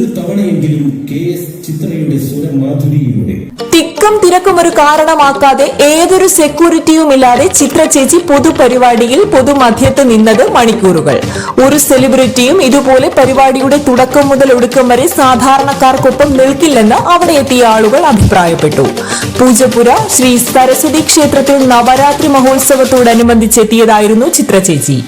ഒരു തവണയെങ്കിലും K S ചിത്രയുടെ സ്വരമാധുരിയിലൂടെ തിക്കും തിരക്കും ഒരു കാരണമാക്കാതെ ഏതൊരു സെക്യൂരിറ്റിയും ഇല്ലാതെ ചിത്ര ചേച്ചി പൊതുപരിപാടിയിൽ പൊതുമധ്യത്ത് നിന്നത് മണിക്കൂറുകൾ. ഒരു സെലിബ്രിറ്റിയും ഇതുപോലെ പരിപാടിയുടെ തുടക്കം മുതൽ ഒടുക്കം വരെ സാധാരണക്കാർക്കൊപ്പം നിൽക്കില്ലെന്ന് അവിടെ എത്തിയ ആളുകൾ അഭിപ്രായപ്പെട്ടു. പൂജപ്പുര ശ്രീ സരസ്വതി ക്ഷേത്രത്തിൽ നവരാത്രി മഹോത്സവത്തോടനുബന്ധിച്ചെത്തിയതായിരുന്നു ചിത്ര ചേച്ചി.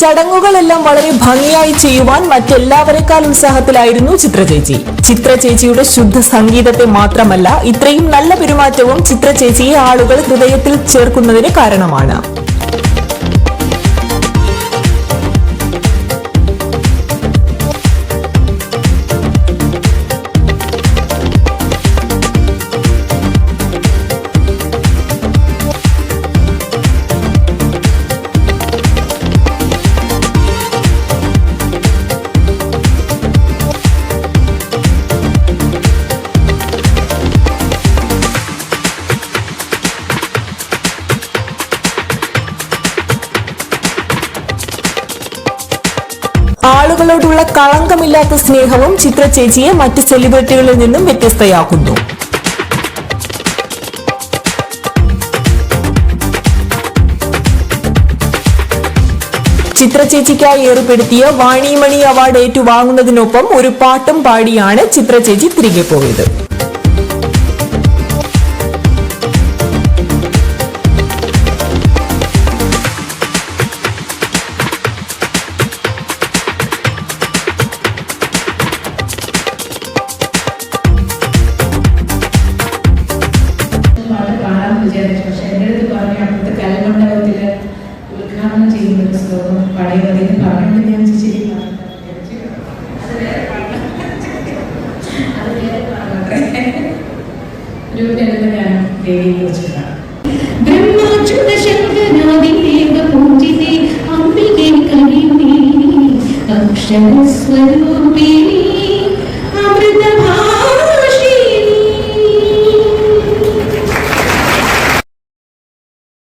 ചടങ്ങുകളെല്ലാം വളരെ ഭംഗിയായി ചെയ്യുവാൻ മറ്റെല്ലാവരെക്കാൾ ഉത്സാഹത്തിലായിരുന്നു ചിത്ര ചേച്ചി. ചിത്ര ചേച്ചിയുടെ ശുദ്ധ സംഗീതത്തെ മാത്രമല്ല ഇത്രയും നല്ല പെരുമാറ്റവും ചിത്ര ചേച്ചിയെ ആളുകൾ ഹൃദയത്തിൽ ചേർക്കുന്നതിന് കാരണമാണ്. ആളുകളോടുള്ള കളങ്കമില്ലാത്ത സ്നേഹവും ചിത്ര ചേച്ചിയെ മറ്റ് സെലിബ്രിറ്റികളിൽ നിന്നും വ്യത്യസ്തയാക്കുന്നു. ചിത്ര ചേച്ചിക്കായി ഏർപ്പെടുത്തിയ വാണിമണി അവാർഡ് ഏറ്റുവാങ്ങുന്നതിനൊപ്പം ഒരു പാട്ടും പാടിയാണ് ചിത്ര ചേച്ചി തിരികെ പോയത്. ഉദ്ഘാടനം ചെയ്യുന്ന ഒരു ശ്ലോകം പടയുന്നത് ഇത് പറഞ്ഞിട്ട് ഞാൻ ശരി ഒരു ലളിതഗാനം ദേവിയെ കുറിച്ചിട്ടാണ് ബ്രഹ്മാച്യുത ശങ്കരാദിദേവ പൂജിതേ അംബികേ കവിതേ അക്ഷരസ്വരൂപിണി